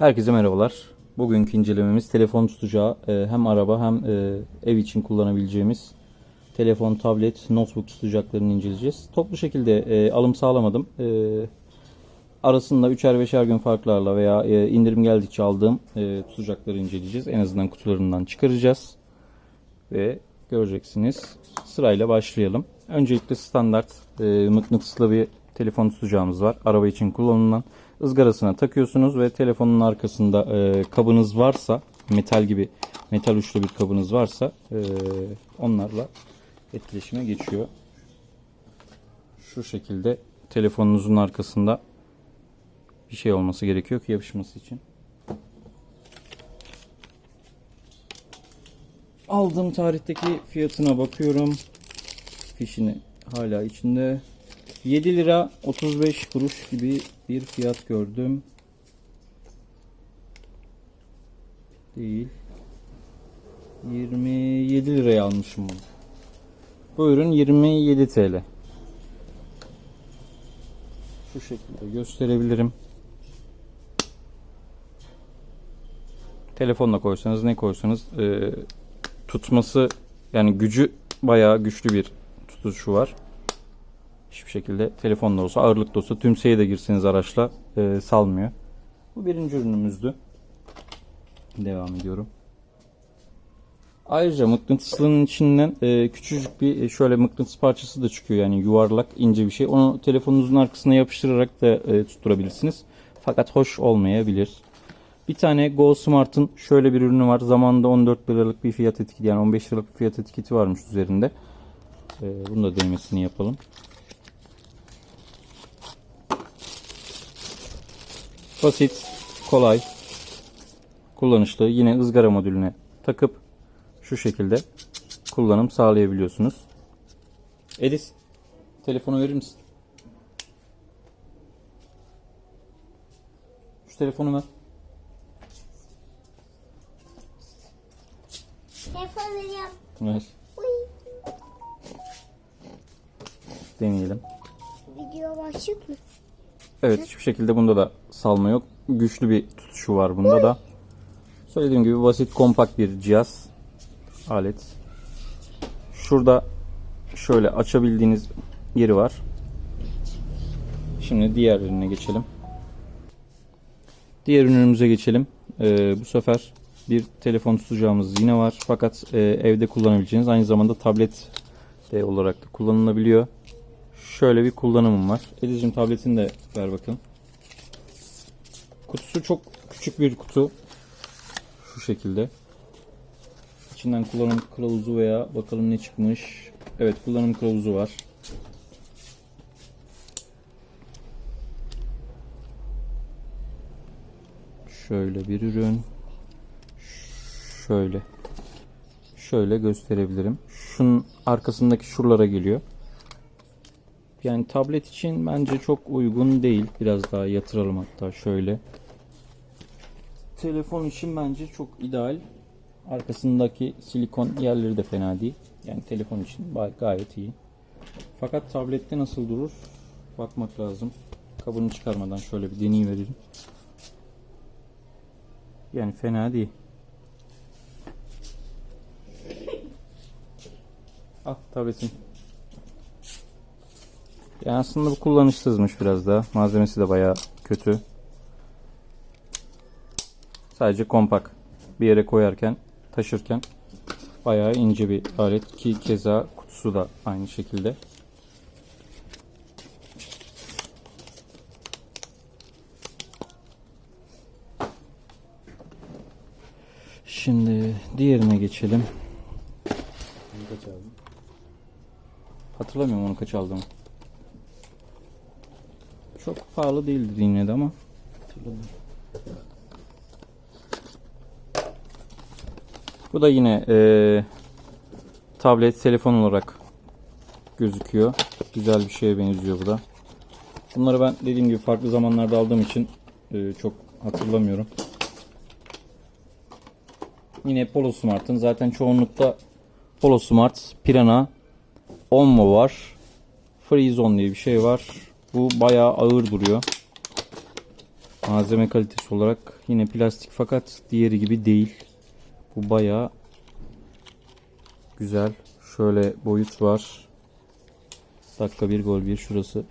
Herkese merhabalar. Bugünkü incelememiz telefon tutacağı e, hem araba hem e, ev için kullanabileceğimiz telefon, tablet, notebook tutacaklarını inceleyeceğiz. Toplu şekilde e, alım sağlamadım. Arasında 3'er 5'er gün farklarla veya indirim geldikçe aldığım tutacakları inceleyeceğiz. En azından kutularından çıkaracağız. Ve göreceksiniz. Sırayla başlayalım. Öncelikle standart mıknatıslı bir telefon tutacağımız var. Araba için kullanılan ızgarasına takıyorsunuz ve telefonun arkasında e, kabınız varsa metal gibi metal uçlu bir kabınız varsa e, onlarla etkileşime geçiyor. Şu şekilde telefonunuzun arkasında bir şey olması gerekiyor ki yapışması için. Aldığım tarihteki fiyatına bakıyorum. Fişini hala içinde. 7 lira 35 kuruş gibi bir fiyat gördüm. Değil. 27 liraya almışım bunu. Bu ürün 27 TL. Şu şekilde gösterebilirim. Telefonla koysanız ne koysanız e, tutması yani gücü bayağı güçlü bir tutuşu var. Hiçbir şekilde telefonda olsa ağırlıkta olsa tümseye de girseniz araçla e, salmıyor. Bu birinci ürünümüzdü. Devam ediyorum. Ayrıca mıknatıslının içinden e, küçücük bir e, şöyle mıknatıs parçası da çıkıyor. Yani yuvarlak ince bir şey. Onu telefonunuzun arkasına yapıştırarak da e, tutturabilirsiniz. Fakat hoş olmayabilir. Bir tane Go Smart'ın şöyle bir ürünü var. Zamanında 14 liralık bir fiyat etiketi yani 15 liralık bir fiyat etiketi varmış üzerinde. E, bunu da denemesini yapalım. Basit, kolay, kullanışlı. Yine ızgara modülüne takıp şu şekilde kullanım sağlayabiliyorsunuz. Edis, telefonu verir misin? Şu telefonu ver. Telefon veriyorum. Ver. Deneyelim. Video başlık mı? Evet hiçbir şekilde bunda da salma yok. Güçlü bir tutuşu var bunda da. Söylediğim gibi basit kompakt bir cihaz. Alet. Şurada şöyle açabildiğiniz yeri var. Şimdi diğer ürüne geçelim. Diğer ürünümüze geçelim. Ee, bu sefer bir telefon tutacağımız yine var. Fakat e, evde kullanabileceğiniz aynı zamanda tablet de olarak da kullanılabiliyor. Şöyle bir kullanımım var. Ediz'cim tabletini de ver bakalım. Kutusu çok küçük bir kutu. Şu şekilde. İçinden kullanım kılavuzu veya bakalım ne çıkmış. Evet kullanım kılavuzu var. Şöyle bir ürün. Şöyle. Şöyle gösterebilirim. Şunun arkasındaki şuralara geliyor. Yani tablet için bence çok uygun değil. Biraz daha yatıralım hatta şöyle. Telefon için bence çok ideal. Arkasındaki silikon yerleri de fena değil. Yani telefon için gayet iyi. Fakat tablette nasıl durur? Bakmak lazım. Kabını çıkarmadan şöyle bir deneyim verelim. Yani fena değil. Ah tabletin. Yani aslında bu kullanışsızmış biraz da. Malzemesi de bayağı kötü. Sadece kompak. Bir yere koyarken, taşırken bayağı ince bir alet ki keza kutusu da aynı şekilde. Şimdi diğerine geçelim. Hatırlamıyorum onu kaç aldığımı. Çok pahalı değildi yine de ama. Bu da yine eee, tablet telefon olarak gözüküyor. Güzel bir şeye benziyor bu da. Bunları ben dediğim gibi farklı zamanlarda aldığım için eee, çok hatırlamıyorum. Yine Polo Smart'ın zaten çoğunlukta Polo Smart, Pirana, Onmo var. Freezone diye bir şey var. Bu bayağı ağır duruyor. Malzeme kalitesi olarak yine plastik fakat diğeri gibi değil. Bu bayağı güzel. Şöyle boyut var. Dakika bir gol bir şurası.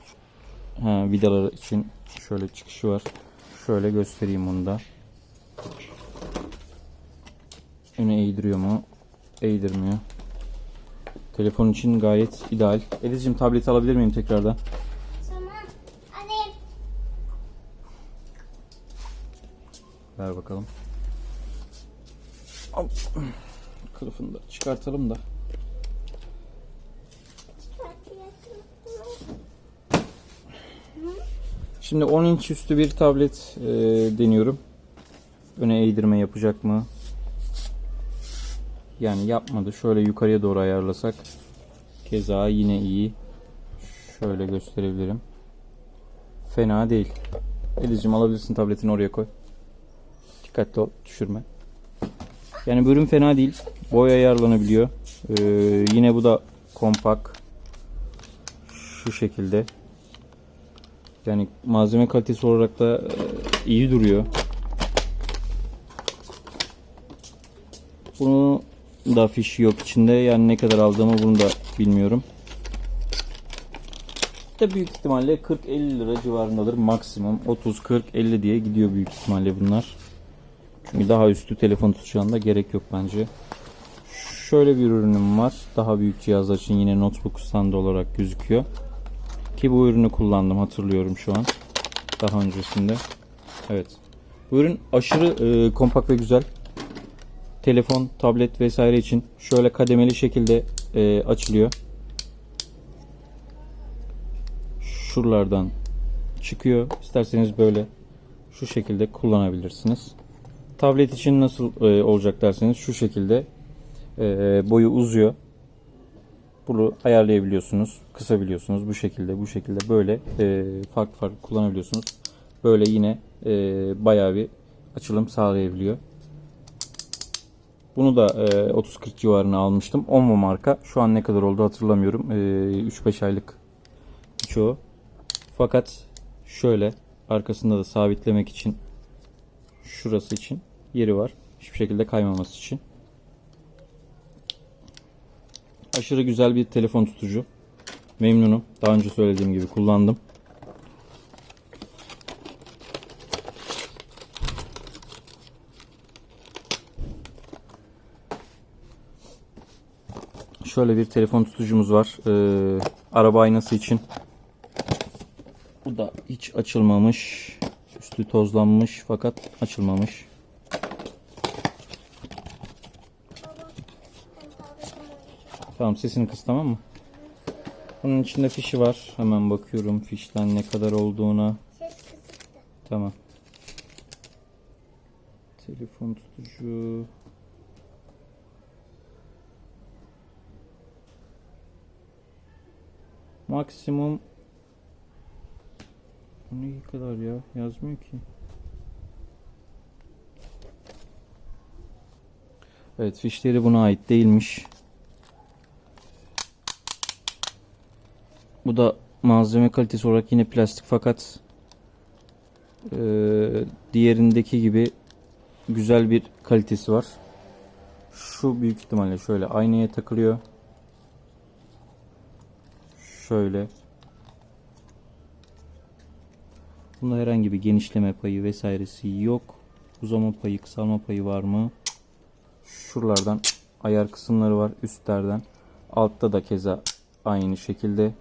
Ha, vidalar için şöyle çıkışı var. Şöyle göstereyim onu da. Öne eğdiriyor mu? Eğdirmiyor. Telefon için gayet ideal. Ediz'cim tableti alabilir miyim tekrardan? Tamam. Hadi. Ver bakalım. Hop. Kılıfını da çıkartalım da. Şimdi 10 inç üstü bir tablet e, deniyorum. Öne eğdirme yapacak mı? Yani yapmadı. Şöyle yukarıya doğru ayarlasak. Keza yine iyi. Şöyle gösterebilirim. Fena değil. Elizciğim alabilirsin tabletini oraya koy. Dikkatli ol, düşürme. Yani ürün fena değil. Boy ayarlanabiliyor. Ee, yine bu da kompak. Şu şekilde. Yani malzeme kalitesi olarak da e, iyi duruyor. Bunu da fişi yok içinde. Yani ne kadar aldığımı bunu da bilmiyorum. De büyük ihtimalle 40-50 lira civarındadır maksimum. 30-40-50 diye gidiyor büyük ihtimalle bunlar. Çünkü daha üstü telefon tutacağında gerek yok bence. Şöyle bir ürünüm var. Daha büyük cihazlar için yine notebook standı olarak gözüküyor. Ki bu ürünü kullandım hatırlıyorum şu an. Daha öncesinde. Evet. Bu ürün aşırı e, kompakt ve güzel. Telefon, tablet vesaire için şöyle kademeli şekilde e, açılıyor. Şuralardan çıkıyor. İsterseniz böyle şu şekilde kullanabilirsiniz. Tablet için nasıl e, olacak derseniz şu şekilde e, boyu uzuyor. Bunu ayarlayabiliyorsunuz, kısabiliyorsunuz bu şekilde, bu şekilde böyle e, farklı farklı kullanabiliyorsunuz. Böyle yine e, bayağı bir açılım sağlayabiliyor. Bunu da e, 30-40 civarına almıştım. Onmo marka. Şu an ne kadar oldu hatırlamıyorum. E, 3-5 aylık çoğu. Fakat şöyle arkasında da sabitlemek için şurası için yeri var. Hiçbir şekilde kaymaması için. Aşırı güzel bir telefon tutucu. Memnunum. Daha önce söylediğim gibi kullandım. Şöyle bir telefon tutucumuz var. Ee, araba aynası için. Bu da hiç açılmamış. Üstü tozlanmış fakat açılmamış. Tamam sesini kıs tamam mı? Bunun içinde fişi var. Hemen bakıyorum fişten ne kadar olduğuna. Ses kısıktı. Tamam. Telefon tutucu. Maksimum Bu ne kadar ya? Yazmıyor ki. Evet fişleri buna ait değilmiş. Bu da malzeme kalitesi olarak yine plastik fakat ee, diğerindeki gibi güzel bir kalitesi var. Şu büyük ihtimalle şöyle aynaya takılıyor. Şöyle. Bunda herhangi bir genişleme payı vesairesi yok. Uzama payı, kısalma payı var mı? Şuralardan ayar kısımları var üstlerden. Altta da keza aynı şekilde.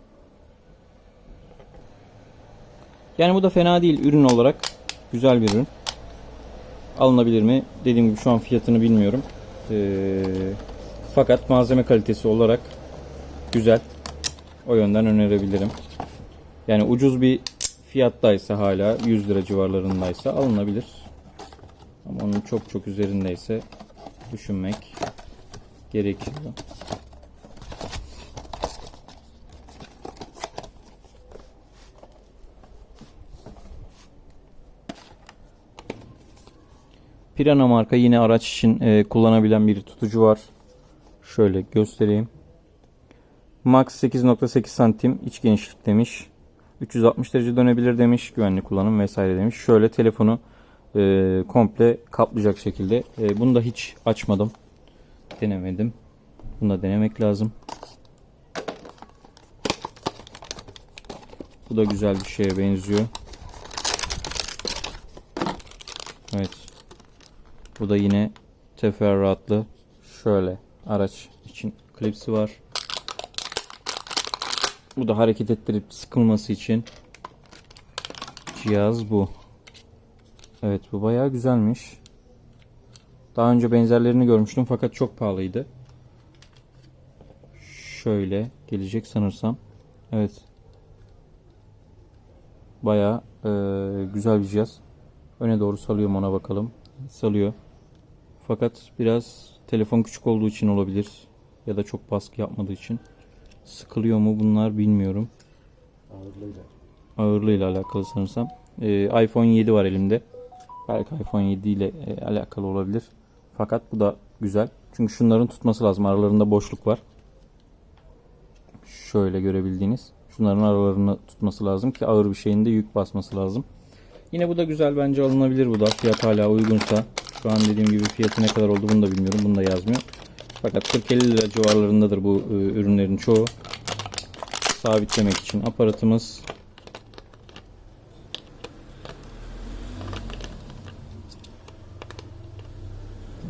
Yani bu da fena değil ürün olarak. Güzel bir ürün. Alınabilir mi? Dediğim gibi şu an fiyatını bilmiyorum. Ee, fakat malzeme kalitesi olarak güzel. O yönden önerebilirim. Yani ucuz bir fiyattaysa hala 100 lira civarlarındaysa alınabilir. Ama onun çok çok üzerindeyse düşünmek gerekiyor. Pirana marka yine araç için e, kullanabilen bir tutucu var. Şöyle göstereyim. Max 8.8 santim iç genişlik demiş. 360 derece dönebilir demiş. Güvenli kullanım vesaire demiş. Şöyle telefonu e, komple kaplayacak şekilde. E, bunu da hiç açmadım. Denemedim. Bunu da denemek lazım. Bu da güzel bir şeye benziyor. Evet. Bu da yine teferruatlı. Şöyle araç için klipsi var. Bu da hareket ettirip sıkılması için cihaz bu. Evet bu bayağı güzelmiş. Daha önce benzerlerini görmüştüm fakat çok pahalıydı. Şöyle gelecek sanırsam. Evet. Bayağı e, güzel bir cihaz. Öne doğru salıyorum ona bakalım. Salıyor. Fakat biraz telefon küçük olduğu için olabilir. Ya da çok baskı yapmadığı için. Sıkılıyor mu bunlar bilmiyorum. Ağırlığıyla. Ağırlığıyla alakalı sanırsam. Ee, iPhone 7 var elimde. Belki iPhone 7 ile e, alakalı olabilir. Fakat bu da güzel. Çünkü şunların tutması lazım. Aralarında boşluk var. Şöyle görebildiğiniz. Şunların aralarını tutması lazım ki ağır bir şeyin de yük basması lazım. Yine bu da güzel bence alınabilir bu da. Fiyat hala uygunsa. Şu an dediğim gibi fiyatı ne kadar oldu bunu da bilmiyorum. Bunu da yazmıyor. Fakat 40-50 lira civarlarındadır bu e, ürünlerin çoğu. Sabitlemek için aparatımız.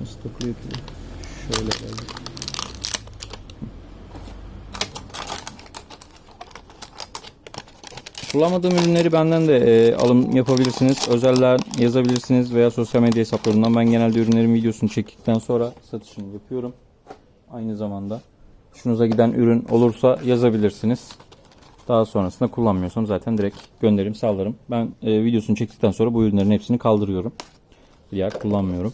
Nasıl takılıyor ki? bu? Şöyle geldi. Kullanmadığım ürünleri benden de e, alım yapabilirsiniz. Özeller yazabilirsiniz veya sosyal medya hesaplarından. Ben genelde ürünlerin videosunu çektikten sonra satışını yapıyorum. Aynı zamanda hoşunuza giden ürün olursa yazabilirsiniz. Daha sonrasında kullanmıyorsam zaten direkt gönderirim sağlarım. Ben e, videosunu çektikten sonra bu ürünlerin hepsini kaldırıyorum. Diğer kullanmıyorum.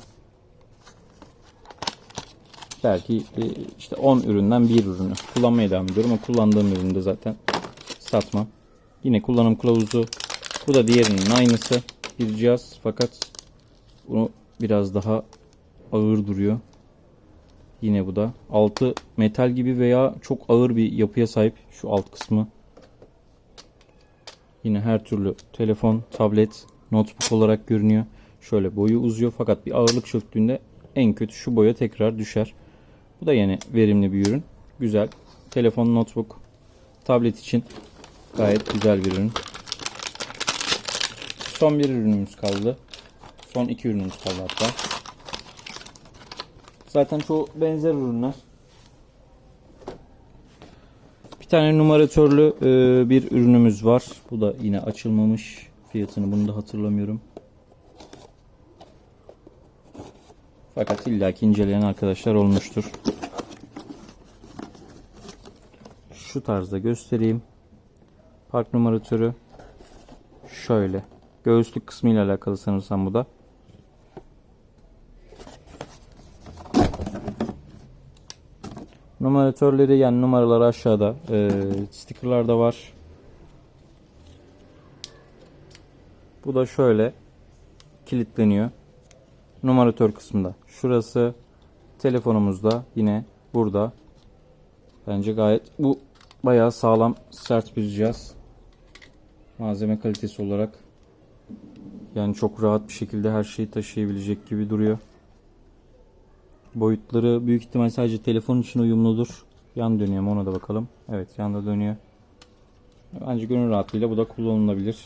Belki e, işte 10 üründen bir ürünü kullanmaya devam ediyorum ama kullandığım ürünü de zaten satmam. Yine kullanım kılavuzu. Bu da diğerinin aynısı bir cihaz fakat bunu biraz daha ağır duruyor. Yine bu da altı metal gibi veya çok ağır bir yapıya sahip şu alt kısmı. Yine her türlü telefon, tablet, notebook olarak görünüyor. Şöyle boyu uzuyor fakat bir ağırlık çöktüğünde en kötü şu boya tekrar düşer. Bu da yine verimli bir ürün. Güzel. Telefon, notebook, tablet için gayet güzel bir ürün. Son bir ürünümüz kaldı. Son iki ürünümüz kaldı hatta. Zaten çoğu benzer ürünler. Bir tane numaratörlü e, bir ürünümüz var. Bu da yine açılmamış. Fiyatını bunu da hatırlamıyorum. Fakat illaki inceleyen arkadaşlar olmuştur. Şu tarzda göstereyim. Park numaratörü şöyle. Göğüslük kısmı ile alakalı sanırsam bu da. Numaratörleri yani numaralar aşağıda. Ee, stickerlar da var. Bu da şöyle kilitleniyor. Numaratör kısmında. Şurası telefonumuzda yine burada. Bence gayet bu bayağı sağlam sert bir cihaz. Malzeme kalitesi olarak yani çok rahat bir şekilde her şeyi taşıyabilecek gibi duruyor. Boyutları büyük ihtimal sadece telefon için uyumludur. Yan dönüyor mu ona da bakalım. Evet yanda dönüyor. Bence gönül rahatlığıyla bu da kullanılabilir.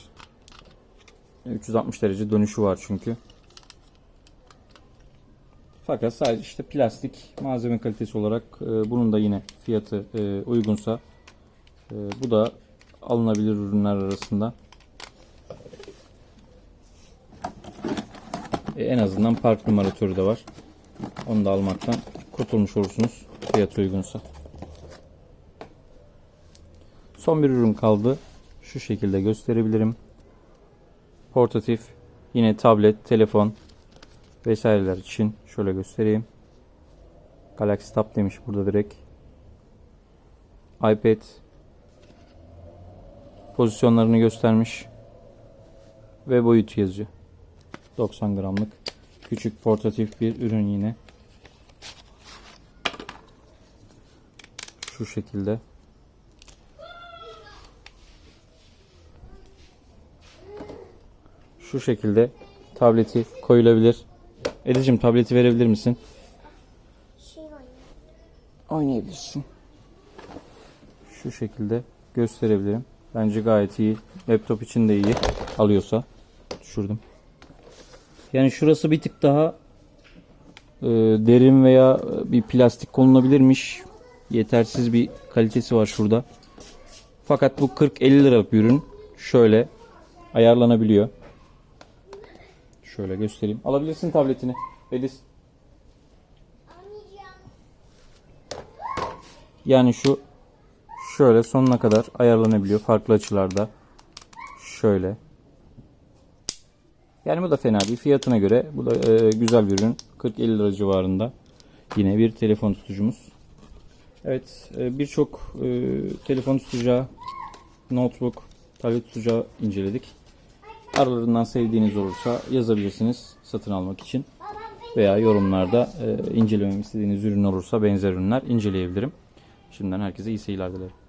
360 derece dönüşü var çünkü. Fakat sadece işte plastik malzeme kalitesi olarak e, bunun da yine fiyatı e, uygunsa e, bu da alınabilir ürünler arasında. E, en azından park numaratörü de var. Onu da almaktan kurtulmuş olursunuz fiyatı uygunsa. Son bir ürün kaldı. Şu şekilde gösterebilirim. Portatif yine tablet, telefon vesaireler için şöyle göstereyim. Galaxy Tab demiş burada direkt. iPad pozisyonlarını göstermiş ve boyut yazıyor. 90 gramlık küçük portatif bir ürün yine. Şu şekilde. Şu şekilde tableti koyulabilir. Edicim tableti verebilir misin? Şey. Oynayabilirsin. Şu şekilde gösterebilirim. Bence gayet iyi. Laptop için de iyi. Alıyorsa. Düşürdüm. Yani şurası bir tık daha e, derin veya e, bir plastik konulabilirmiş. Yetersiz bir kalitesi var şurada. Fakat bu 40-50 liralık ürün. Şöyle ayarlanabiliyor. Şöyle göstereyim. Alabilirsin tabletini. Oynayacağım. Yani şu şöyle sonuna kadar ayarlanabiliyor farklı açılarda. Şöyle. Yani bu da fena değil. Fiyatına göre bu da e, güzel bir ürün. 40-50 lira civarında. Yine bir telefon tutucumuz. Evet e, birçok e, telefon tutacağı, notebook, tablet tutacağı inceledik. Aralarından sevdiğiniz olursa yazabilirsiniz satın almak için. Veya yorumlarda e, incelememi istediğiniz ürün olursa benzer ürünler inceleyebilirim. Şimdiden herkese iyi seyirler dilerim.